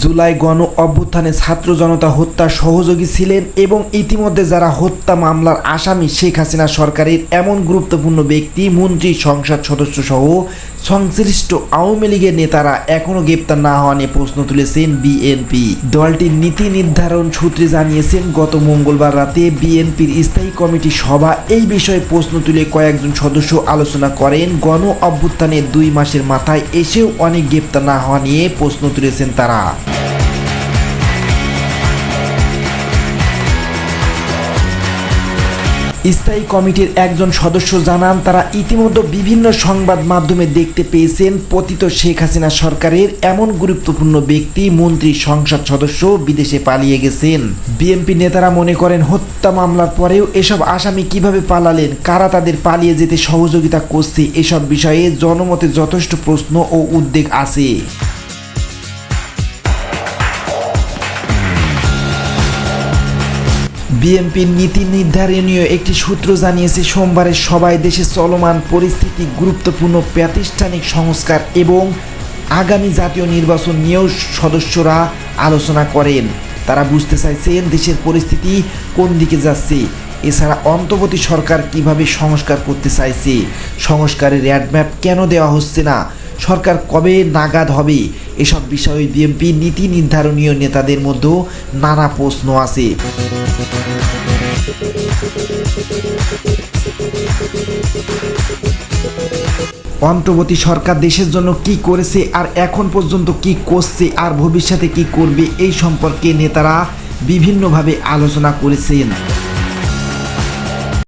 জুলাই গণ অভ্যুত্থানে ছাত্র জনতা হত্যা সহযোগী ছিলেন এবং ইতিমধ্যে যারা হত্যা মামলার আসামি শেখ হাসিনা সরকারের এমন গুরুত্বপূর্ণ ব্যক্তি, মন্ত্রী, সংসদ সদস্য সহ সংশ্লিষ্ট আওয়ামী লীগের নেতারা এখনও গ্রেপ্তার না হওয়া নিয়ে প্রশ্ন তুলেছেন বিএনপি। দলটির নীতি নির্ধারণ সূত্রে জানিয়েছেন, গত মঙ্গলবার রাতে বিএনপির স্থায়ী কমিটি সভা এই বিষয়ে প্রশ্ন তুলে কয়েকজন সদস্য আলোচনা করেন। গণ অভ্যুত্থানের দুই মাসের মাথায় এসেও অনেক গ্রেপ্তার না হওয়া নিয়ে প্রশ্ন তুলেছেন তারা। স্থায়ী কমিটির একজন সদস্য জানান, তারা ইতিমধ্যে বিভিন্ন সংবাদ মাধ্যমে দেখতে পেয়েছেন পতিত শেখ হাসিনা সরকারের এমন গুরুত্বপূর্ণ ব্যক্তি, মন্ত্রী, সংসদ সদস্য বিদেশে পালিয়ে গেছেন। বিএনপি নেতারা মনে করেন হত্যা মামলার পরেও এসব আসামি কীভাবে পালালেন, কারা তাদের পালিয়ে যেতে সহযোগিতা করছে, এসব বিষয়ে জনমতে যথেষ্ট প্রশ্ন ও উদ্বেগ আছে। বিএনপির নীতি নির্ধারণীয় একটি সূত্র জানিয়েছে সোমবারের সবাই দেশে চলমান পরিস্থিতি গুরুত্বপূর্ণ প্রাতিষ্ঠানিক সংস্কার এবং আগামী জাতীয় নির্বাচন নিয়েও সদস্যরা আলোচনা করেন। তারা বুঝতে চাইছেন দেশের পরিস্থিতি কোন দিকে যাচ্ছে। এছাড়া অন্তর্বর্তী সরকার কীভাবে সংস্কার করতে চাইছে, সংস্কারের র্যাডম্যাপ কেন দেওয়া হচ্ছে না, সরকার কবে নাগাদ হবে, এসব বিষয়ে বিএনপি নীতি নির্ধারণীয় নেতাদের মধ্যেও নানা প্রশ্ন আছে। অন্তর্বর্তী সরকার দেশের জন্য কি করেছে আর এখন পর্যন্ত কি করছে আর ভবিষ্যতে কি করবে এই সম্পর্কে নেতারা বিভিন্নভাবে আলোচনা করেছেন।